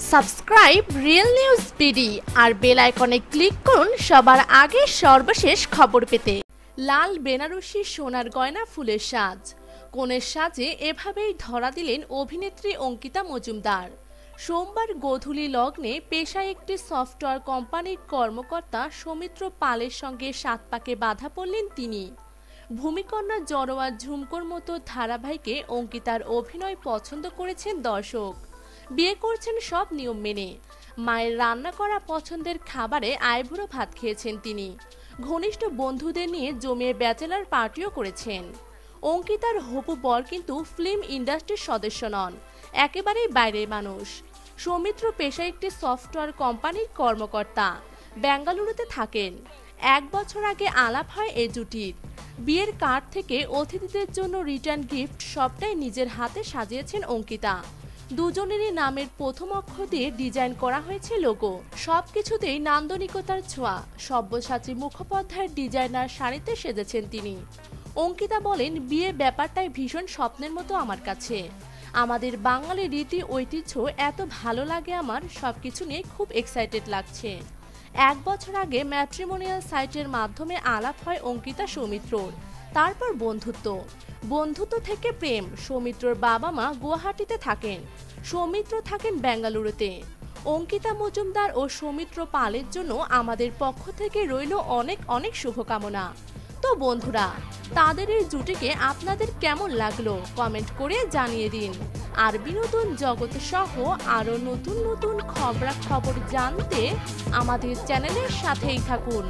Subscribe real news BD আর bell আইকনে click করুন সবার আগে সর্বশেষ খবর পেতে। লাল বেনারসি সোনার গয়না, ফুলের সাজ। কোণের সাজে এভাবেই ধরা দিলেন অভিনেত্রী অঙ্কিতা মজুমদার। সোমবার গোধূলি লগ্নে পেশায় একটি সফটওয়্যার কোম্পানির কর্মকর্তা সৌমিত্র পালের সঙ্গে সাত পাকে বাধা পড়লেন তিনি। ভূমিকন্যা জড়োয়া ঝুমকোর মতো ধারাবাহিকে অঙ্কিতার অভিনয় পছন্দ করেছেন দর্শক। বিয়ে করছেন সব নিয়ম মেনে। মায়ের রান্না করা পছন্দের খাবারে আইবুড়ো ভাত খেয়েছেন তিনি। ঘনিষ্ঠ বন্ধুদের নিয়ে জমিয়ে ব্যাচেলার পার্টিও করেছেন। অঙ্কিতার হপু বর কিন্তু ফিল্ম ইন্ডাস্ট্রির সদস্য নন, একেবারেই বাইরের মানুষ। সৌমিত্র পেশায় একটি সফটওয়্যার কোম্পানির কর্মকর্তা বেঙ্গালুরুতে থাকেন। এক বছর আগে আলাপ হয় এই জুটির। বিয়ের কার্ড থেকে অতিথিদের জন্য রিটার্ন গিফট সবটাই নিজের হাতে সাজিয়েছেন অঙ্কিতা। দুজনেরই নামের প্রথম অক্ষর দিয়ে ডিজাইন করা হয়েছে লোগো। সব কিছুতেই নান্দনিকতার ছোঁয়া। সব্যসাচী মুখোপাধ্যায়ের ডিজাইনার শাড়িতে সেজেছেন তিনি। অঙ্কিতা বলেন বিয়ে ব্যাপারটাই ভীষণ স্বপ্নের মতো আমার কাছে। আমাদের বাঙালি রীতি ঐতিহ্য এত ভালো লাগে আমার, সবকিছু নিয়ে খুব এক্সাইটেড লাগছে। এক বছর আগে ম্যাট্রিমোনিয়াল সাইটের মাধ্যমে আলাপ হয় অঙ্কিতা সৌমিত্রর। তারপর বন্ধুত্ব। বন্ধুত্ব থেকে প্রেম। সৌমিত্রর বাবা মা গুয়াহাটিতে থাকেন। সৌমিত্র থাকেন বেঙ্গালুরুতে। অঙ্কিতা মজুমদার ও সৌমিত্র পালের জন্য আমাদের পক্ষ থেকে রইল অনেক অনেক শুভকামনা। তো বন্ধুরা, তাদের এই জুটিকে আপনাদের কেমন লাগল কমেন্ট করে জানিয়ে দিন। আর বিনোদন জগৎ সহ আরও নতুন নতুন খবরাখবর জানতে আমাদের চ্যানেলের সাথেই থাকুন।